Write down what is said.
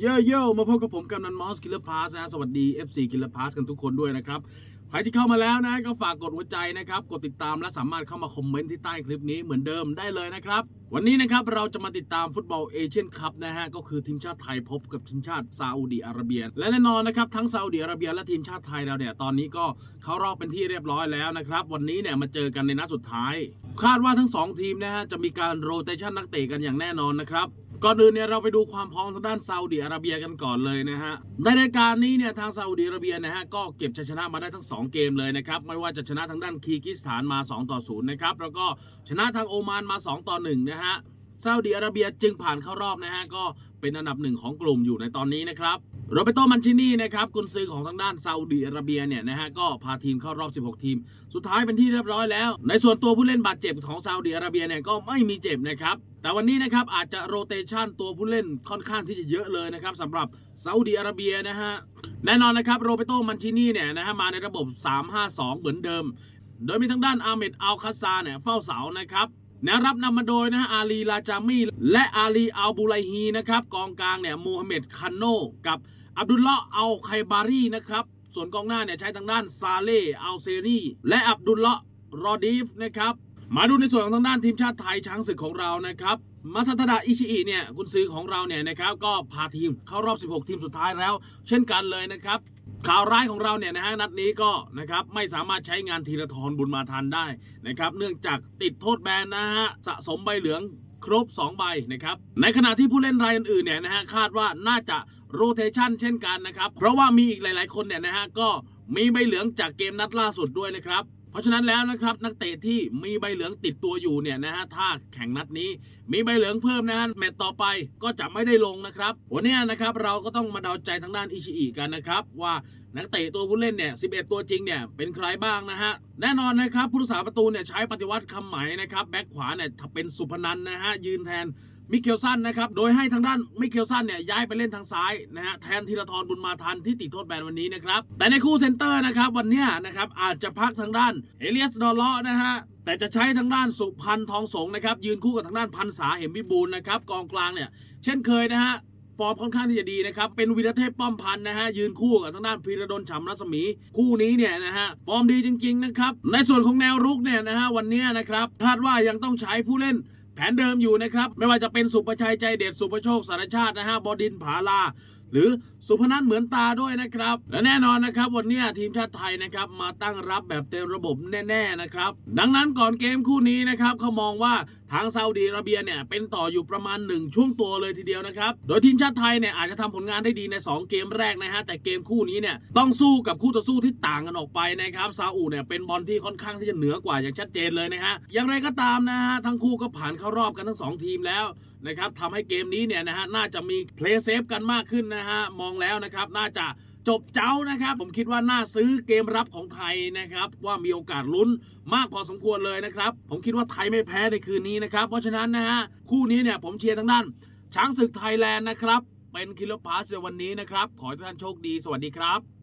เย่เย่มาพบกับผมกำนันมอสกิลเลอร์พาสนะสวัสดี FC กิลเลอร์พาสกันทุกคนด้วยนะครับ ครที่เข้ามาแล้วนะก็ฝากกดหัวใจนะครับ กดติดตามและสามารถเข้ามาคอมเมนต์ที่ใต้คลิปนี้เหมือนเดิมได้เลยนะครับ วันนี้นะครับเราจะมาติดตามฟุตบอลเอเชียนคัพนะฮะก็คือทีมชาติไทยพบกับทีมชาติซาอุดีอาระเบีย และแน่นอนนะครับทั้งซาอุดีอาระเบีย และทีมชาติไทยเราเนี่ยตอนนี้ก็เข้ารอบเป็นที่เรียบร้อยแล้วนะครับวันนี้เนี่ยมาเจอกันในนัดสุดท้าย คาดว่าทั้งสองทีมนะฮะจะมีการโรเตชันนักเตะกันอย่างแน่นอนนะครับก่อนอื่นเนี่ยเราไปดูความพร้อมทางด้านซาอุดิอาระเบียกันก่อนเลยนะฮะในรายการนี้เนี่ยทางซาอุดิอาระเบียนะฮะก็เก็บชัยชนะมาได้ทั้ง2เกมเลยนะครับ ไม่ว่าจะชนะทางด้านคีร์กิสถานมา 2 ต่อ 0 นะครับ แล้วก็ชนะทางโอมานมา 2 ต่อ 1 นะฮะซาอุดิอาระเบียจึงผ่านเข้ารอบนะฮะ ก็เป็นอันดับหนึ่งของกลุ่มอยู่ในตอนนี้นะครับโรเบโตมันชินี่นะครับกุนซือของทางด้านซาอุดิอาระเบียเนี่ยนะฮะก็พาทีมเข้ารอบ 16 ทีม สุดท้ายเป็นที่เรียบร้อยแล้ว ในส่วนตัวผู้เล่นบาดเจ็บของซาอุดิอาระเบียเนี่ยก็ไม่มีเจ็บนะครับแต่วันนี้นะครับอาจจะโรเตชันตัวผู้เล่นค่อนข้างที่จะเยอะเลยนะครับสำหรับซาอุดิอาระเบียนะฮะ แน่นอนนะครับโรเบโตมันชินี่เนี่ยนะฮะมาในระบบ 3-5-2 เหมือนเดิม โดยมีทางด้านอาเมดอัลคาซาเนี่ยเฝ้าเสานะครับแนวรับนำมาโดยนะฮะอาลีลาจามีและอาลีอัลบูไลฮีนะครับกองกลางเนี่ยมูฮัมเหม็ดคันโนกับอับดุลเลาะอัลไคบารีนะครับส่วนกองหน้าเนี่ยใช้ทางด้านซาเล่อัลเซรีและอับดุลเลาะรอดีฟนะครับมาดูในส่วนของทางด้านทีมชาติไทยช้างศึกของเรานะครับ มาซาตดะอิชิอิเนี่ยกุนซือของเราเนี่ยนะครับก็พาทีมเข้ารอบ 16 ทีมสุดท้ายแล้ว เช่นกันเลยนะครับ ข่าวร้ายของเราเนี่ยนะฮะนัดนี้ก็นะครับไม่สามารถใช้งานธีรทรบุญมาทันได้นะครับ เนื่องจากติดโทษแบนนะฮะสะสมใบเหลืองครบ 2 ใบนะครับ ในขณะที่ผู้เล่นรายอื่นๆเนี่ยนะฮะคาดว่าน่าจะโรเทชันเช่นกันนะครับ เพราะว่ามีอีกหลาย ๆ คนเนี่ยนะฮะก็มีใบเหลืองจากเกมนัดล่าสุดด้วยนะครับ เพราะฉะนั้นแล้วนะครับนักเตะที่มีใบเหลืองติดตัวอยู่เนี่ยนะฮะถ้าแข่งนัดนี้ มีใบเหลืองเพิ่มนะฮะแมตต์ต่อไปก็จะไม่ได้ลงนะครับวันนี้นะครับเราก็ต้องมาเดาใจทางด้านอิชิอิกันนะครับว่านักเตะตัวผู้เล่นเนี่ย 11 ตัวจริงเนี่ย เป็นใครบ้างนะฮะ แน่นอนนะครับ ผู้รักษาประตูเนี่ย ใช้ปฏิวัติคำไหมนะครับ แบ็คขวาเนี่ยเป็นสุพนันนะฮะ ยืนแทน มิเคลสันนะครับ โดยให้ทางด้านมิเคลสันเนี่ยย้ายไปเล่นทางซ้ายนะฮะแทนธีรทรบุญมาทันที่ติดโทษแบนวันนี้นะครับ แต่ในคู่เซนเตอร์นะครับวันนี้นะครับอาจจะพักทางด้านเอเลียสดอลเลาะนะฮะแต่จะใช้ทางด้านสุพันธ์ทองสงนะครับยืนคู่กับทางด้านพันษาเหมวิบูลนะครับกองกลางเนี่ยเช่นเคยนะฮะฟอร์มค่อนข้างที่จะดีนะครับ เป็นวีรเทพป้อมพันนะฮะ ยืนคู่กับทางด้านพีระดลฉำรัศมี คู่นี้เนี่ยนะฮะ ฟอร์มดีจริง ๆ นะครับ ในส่วนของแนวรุกเนี่ยนะฮะ วันนี้นะครับ คาดว่ายังต้องใช้ผู้เล่น แผนเดิมอยู่นะครับ ไม่ว่าจะเป็นสุประชัยใจเด็ดสุประโชคสารชาตินะฮะบดินผาลา หรือสุพนัทเหมือนตาด้วยนะครับ และแน่นอนนะครับ วันนี้ทีมชาติไทยนะครับมาตั้งรับแบบเต็มระบบแน่ ๆนะครับ ดังนั้นก่อนเกมคู่นี้นะครับเขามองว่าทางซาอุดีอาระเบียเนี่ยเป็นต่ออยู่ประมาณ 1 ช่วงตัวเลยทีเดียวนะครับ โดยทีมชาติไทยเนี่ยอาจจะทำผลงานได้ดีใน 2 เกมแรกนะฮะ แต่เกมคู่นี้เนี่ยต้องสู้กับคู่ต่อสู้ที่ต่างกันออกไปนะครับ ซาอุเนี่ยเป็นบอลที่ค่อนข้างที่จะเหนือกว่าอย่างชัดเจนเลยนะฮะ อย่างไรก็ตามนะฮะทั้งคู่ก็ผ่านเข้ารอบกันทั้งสองทีมแล้วนะครับทำให้เกมนี้เนี่ยนะฮะน่าจะมีเพลย์เซฟกันมากขึ้นนะฮะมองแล้วนะครับน่าจะ จบเจ้านะครับ ผมคิดว่าน่าซื้อเกมรับของไทยนะครับ ว่ามีโอกาสลุ้นมากพอสมควรเลยนะครับ ผมคิดว่าไทยไม่แพ้ในคืนนี้นะครับ เพราะฉะนั้นนะฮะคู่นี้เนี่ยผมเชียร์ทางด้านช้างศึกไทยแลนด์นะครับ เป็นคิลลพาสในวันนี้นะครับ ขอให้ทุกท่านโชคดีสวัสดีครับ